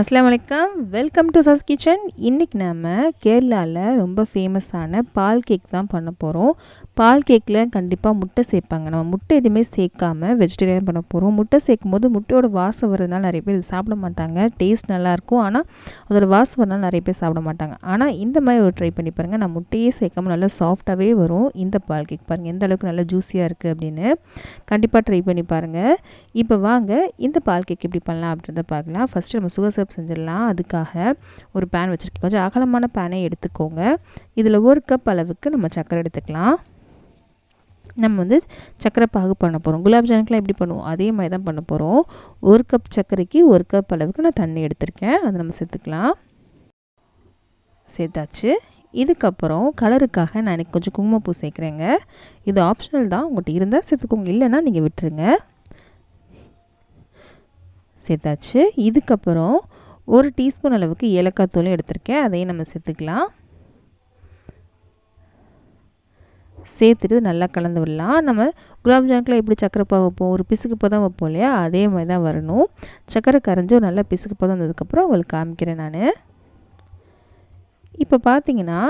அஸ்லாம் வலைக்கம். Welcome to சஸ் kitchen இன்றைக்கி நம்ம கேரளாவில் ரொம்ப ஃபேமஸான பால் கேக் தான் பண்ண போகிறோம் பால் கேக்கில் கண்டிப்பாக முட்டை சேர்ப்பாங்க. நம்ம முட்டை எதுவுமே சேர்க்காம வெஜிடேரியன் பண்ண போகிறோம் முட்டை சேர்க்கும் போது முட்டையோட வாசம் வரதுனால நிறைய பேர் சாப்பிட மாட்டாங்க. டேஸ்ட் நல்லாயிருக்கும் ஆனால் அதோட வாசம் வரனால நிறைய பேர் சாப்பிட மாட்டாங்க. ஆனால் இந்த மாதிரி ஒரு ட்ரை பண்ணி பாருங்கள் நான் முட்டையே சேர்க்காம நல்லா சாஃப்டாகவே வரும். இந்த பால் கேக் பாருங்கள் எந்த அளவுக்கு நல்லா ஜூஸியாக இருக்குது அப்படின்னு கண்டிப்பாக ட்ரை பண்ணி பாருங்கள் இப்போ வாங்க இந்த பால் கேக் எப்படி பண்ணலாம் அப்படின்றத பார்க்கலாம். ஃபஸ்ட்டு நம்ம சுகர் கப் செஞ்சிடலாம். அதுக்காக ஒரு பேன் வச்சுருக்கேன். கொஞ்சம் அகலமான பேனை எடுத்துக்கோங்க. இதில் ஒரு கப் அளவுக்கு நம்ம சர்க்கரை எடுத்துக்கலாம். நம்ம வந்து சக்கரை பாகு பண்ண போகிறோம் குலாப் ஜாமுக்கெலாம் எப்படி பண்ணுவோம்? அதே மாதிரி தான் பண்ண போகிறோம் ஒரு கப் சர்க்கரைக்கு ஒரு கப் அளவுக்கு நான் தண்ணி எடுத்திருக்கேன். அதை நம்ம சேர்த்துக்கலாம். சேர்த்தாச்சு. இதுக்கப்புறம் கலருக்காக நான் எனக்கு கொஞ்சம் குங்குமப்பூ சேர்க்குறேங்க. இது ஆப்ஷனல் தான். உங்கள்கிட்ட இருந்தால் சேர்த்துக்கோங்க. இல்லைன்னா நீங்கள் விட்டுருங்க. சேர்த்தாச்சு. இதுக்கப்புறம் ஒரு டீஸ்பூன் அளவுக்கு ஏலக்காய் தூளும் எடுத்திருக்கேன். அதையும் நம்ம சேர்த்துக்கலாம். சேர்த்துட்டு நல்லா கலந்து விடலாம். நம்ம குலாப்ஜாமுக்குலாம் எப்படி சக்கரை பாக வைப்போம்? ஒரு பிசுக்கு தான் வைப்போம் இல்லையா? அதே மாதிரி தான் வரணும். சக்கரை கரைஞ்சி ஒரு நல்லா பிசுக்கு தான் வந்ததுக்கப்புறம் உங்களுக்கு காமிக்கிறேன் நான். இப்போ பார்த்தீங்கன்னா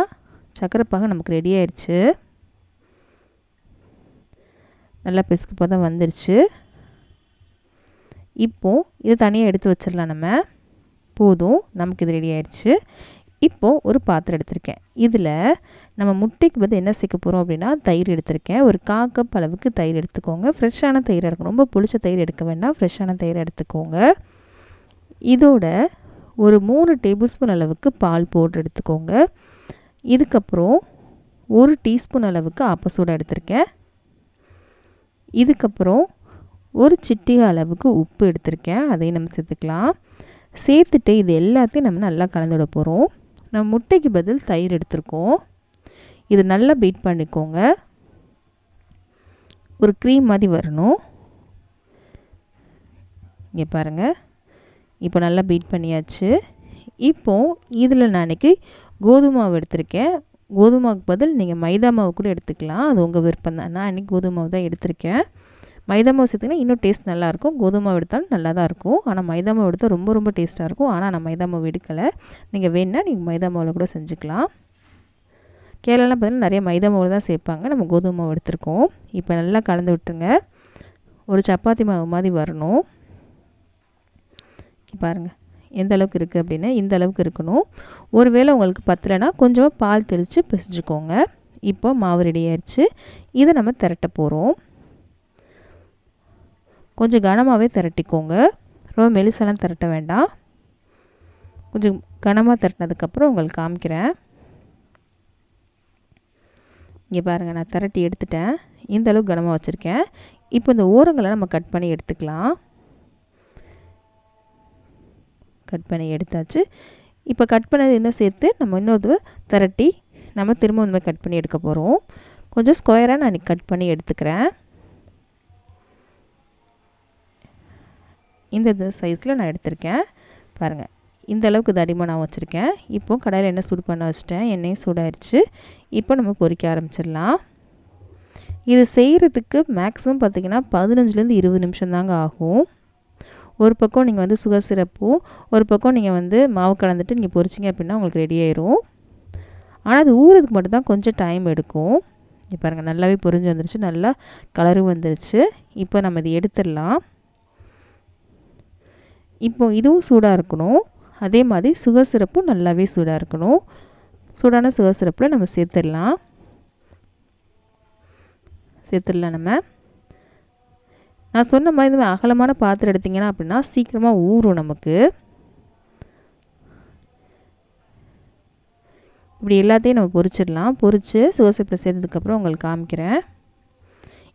சக்கரை பாகம் நமக்கு ரெடி ஆயிடுச்சு நல்லா பிசுக்கு தான் வந்துருச்சு. இப்போது இது தனியாக எடுத்து வச்சிடலாம் நம்ம. போதும் நமக்கு இது ரெடி ஆயிடுச்சு. இப்போது ஒரு பாத்திரம் எடுத்திருக்கேன். இதில் நம்ம முட்டைக்கு வந்து என்ன சேர்க்க போகிறோம் அப்படின்னா தயிர் எடுத்திருக்கேன். ஒரு கா கப் அளவுக்கு தயிர் எடுத்துக்கோங்க. ஃப்ரெஷ்ஷான தயிர் எடுக்கணும் ரொம்ப புளிச்ச தயிர் எடுக்க வேண்டாம். ஃப்ரெஷ்ஷான தயிர் எடுத்துக்கோங்க. இதோட ஒரு மூணு டேபிள் ஸ்பூன் அளவுக்கு பால் பவுட்ரு எடுத்துக்கோங்க. இதுக்கப்புறம் ஒரு டீஸ்பூன் அளவுக்கு ஆப்பசோடா எடுத்திருக்கேன். இதுக்கப்புறம் ஒரு சிட்டிகை அளவுக்கு உப்பு எடுத்திருக்கேன். அதையும் நம்ம சேர்த்துக்கலாம். சேர்த்துட்டு இது எல்லாத்தையும் நம்ம நல்லா கலந்து போகிறோம் நம்ம முட்டைக்கு பதில் தயிர் எடுத்திருக்கோம். இது நல்லா பீட் பண்ணிக்கோங்க. ஒரு க்ரீம் மாதிரி வரணும். இங்கே பாருங்கள் இப்போ நல்லா பீட் பண்ணியாச்சு. இப்போது இதில் நான் இன்றைக்கி கோதுமை மாவு எடுத்திருக்கேன். கோதுமாவுக்கு பதில் நீங்கள் மைதா மாவு கூட எடுத்துக்கலாம். அது உங்கள் விருப்பம் தான் நான் இன்றைக்கி கோதுமை மாவு தான் எடுத்திருக்கேன். மைதா மாவு சேர்த்திங்கன்னா இன்னும் டேஸ்ட் நல்லாயிருக்கும். கோதுமை மாவு எடுத்தாலும் நல்லா தான் இருக்கும். ஆனால் மைதா மாவு எடுத்தால் ரொம்ப ரொம்ப டேஸ்ட்டாக இருக்கும். ஆனால் நான் மைதா மாவு எடுக்கலை. நீங்கள் வேணுன்னா நீங்கள் மைதா மாவில் கூட செஞ்சுக்கலாம். கேரளாலாம் பார்த்திங்கன்னா நிறைய மைதா மாவு தான் சேர்ப்பாங்க. நம்ம கோதுமை மாவு எடுத்துருக்கோம். இப்போ நல்லா கலந்து விட்டுருங்க. ஒரு சப்பாத்தி மாவு மாதிரி வரணும். பாருங்கள் எந்த அளவுக்கு இருக்குது அப்படின்னு இந்த அளவுக்கு இருக்கணும். ஒருவேளை உங்களுக்கு பத்தலைன்னா கொஞ்சமாக பால் தெளித்து பிசைஞ்சுக்கோங்க. இப்போ மாவு ரெடி ஆயிடுச்சு இதை நம்ம திரட்ட போகிறோம் கொஞ்சம் கனமாகவே திரட்டிக்கோங்க. ரொம்ப மெலிசெல்லாம் திரட்ட வேண்டாம். கொஞ்சம் கனமாக திரட்டினதுக்கப்புறம் உங்களுக்கு காமிக்கிறேன். இங்கே பாருங்கள் நான் திரட்டி எடுத்துட்டேன். இந்த அளவுக்கு கனமாக வச்சுருக்கேன். இப்போ இந்த ஓரங்களை நம்ம கட் பண்ணி எடுத்துக்கலாம். கட் பண்ணி எடுத்தாச்சு. இப்போ கட் பண்ணது என்ன சேர்த்து நம்ம இன்னொரு திரட்டி நம்ம திரும்ப இந்த மாதிரி கட் பண்ணி எடுக்க போகிறோம் கொஞ்சம் ஸ்கொயராக நான் கட் பண்ணி எடுத்துக்கிறேன். இந்த சைஸில் நான் எடுத்திருக்கேன். பாருங்கள் இந்த அளவுக்கு தடிமை நான் வச்சுருக்கேன். இப்போ கடையில் எண்ணெய் சூடு பண்ண வச்சுட்டேன். எண்ணெயும் சூடாயிருச்சு. இப்போ நம்ம பொறிக்க ஆரம்பிச்சிடலாம். இது செய்கிறதுக்கு மேக்ஸிமம் பார்த்திங்கன்னா பதினஞ்சுலேருந்து இருபது நிமிஷம் தாங்க ஆகும். ஒரு பக்கம் நீங்கள் வந்து சுகர் சிரப்பும் ஒரு பக்கம் நீங்கள் வந்து மாவு கலந்துட்டு நீங்கள் பொரிச்சிங்க அப்படின்னா உங்களுக்கு ரெடி ஆயிரும். ஆனால் அது ஊறதுக்கு மட்டும்தான் கொஞ்சம் டைம் எடுக்கும். இப்போ பாருங்கள் நல்லாவே பொரிஞ்சு வந்துருச்சு. நல்லா கலரும் வந்துருச்சு. இப்போ நம்ம இதை எடுத்துடலாம். இப்போ இதுவும் சூடாக இருக்கணும். அதே மாதிரி சுகர் சிரப்பும் நல்லாவே சூடாக இருக்கணும். சூடான சுகர் சிரப்பில் நம்ம சேர்த்துடலாம். சேர்த்துடலாம் நம்ம. நான் சொன்ன மாதிரி இந்த அகலமான பாத்திரம் எடுத்திங்கன்னா அப்படின்னா சீக்கிரமாக ஊறும் நமக்கு. இப்படி எல்லாத்தையும் நம்ம பொரிச்சிடலாம். பொரித்து சுகர் சிரப்பில் சேர்த்ததுக்கப்புறம் உங்களுக்கு காமிக்கிறேன்.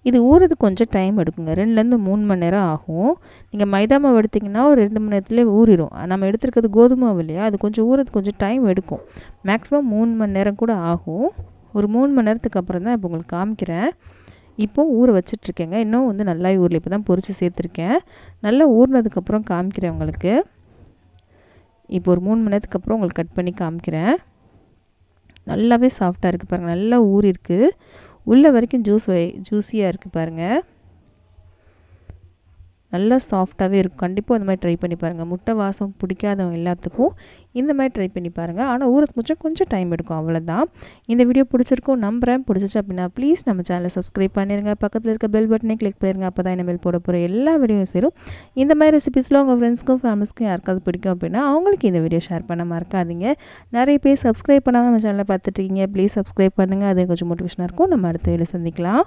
இது ஊறதுக்கு கொஞ்சம் டைம் எடுக்குங்க. ரெண்டுலேருந்து மூணு மணி நேரம் ஆகும். நீங்கள் மைதா மாவு எடுத்திங்கன்னா ஒரு ரெண்டு மணி நேரத்துலேயே ஊறிடும் நம்ம எடுத்துருக்கிறது கோதுமை மாவு இல்லையா? அது கொஞ்சம் ஊறதுக்கு கொஞ்சம் டைம் எடுக்கும். மேக்ஸிமம் மூணு மணி நேரம் கூட ஆகும். ஒரு மூணு மணி நேரத்துக்கு அப்புறம் தான் இப்போ உங்களுக்கு காமிக்கிறேன். இப்போது ஊற வச்சிட்ருக்கேங்க. இன்னும் வந்து நல்லா ஊரில் இப்போ தான் பொறிச்சு சேர்த்துருக்கேன். நல்லா ஊறினதுக்கப்புறம் காமிக்கிறேன் உங்களுக்கு. இப்போ ஒரு மூணு மணி நேரத்துக்கு அப்புறம் உங்களுக்கு கட் பண்ணி காமிக்கிறேன். நல்லாவே சாஃப்டாக இருக்குது பாருங்கள் நல்லா ஊறிருக்கு. உள்ள வரைக்கும் ஜூஸ் ஜூஸியாக இருக்குது பாருங்கள் நல்லா சாஃப்டாகவே இருக்கும். கண்டிப்பாக இந்த மாதிரி ட்ரை பண்ணி பாருங்கள் முட்டை வாசம் பிடிக்காதவங்க எல்லாத்துக்கும் இந்த மாதிரி ட்ரை பண்ணி பாருங்கள் ஆனால் ஊறத்து முடிச்சா கொஞ்சம் டைம் எடுக்கும். அவ்வளோதான் இந்த வீடியோ பிடிச்சிருக்கும் நம்புறேன். பிடிச்சிச்சு அப்படின்னா ப்ளீஸ் நம்ம சேனலை சப்ஸ்கிரைப் பண்ணிடுங்க பக்கத்தில் இருக்க பெல் பட்டனை கிளிக் பண்ணிடுங்க அப்போ தான் இனிமேல் போட போகிற எல்லா வீடியோவும் சேரும். இந்த மாதிரி ரெசிபிஸில் உங்கள் ஃப்ரெண்ட்ஸ்க்கும் ஃபேமிலிஸ்க்கும் யாருக்காவது பிடிக்கும் அப்படின்னா அவங்களுக்கு இந்த வீடியோ ஷேர் பண்ண மறக்காதீங்க. நிறைய பேர் சப்ஸ்கிரைப் பண்ணாமல் நம்ம சேனலை பார்த்துட்டு இருக்கீங்க. ப்ளீஸ் சப்ஸ்கிரைப் பண்ணுங்கள் அது கொஞ்சம் மோட்டிவேஷனாக இருக்கும். நம்ம அடுத்த வீடியோ சந்திக்கலாம்.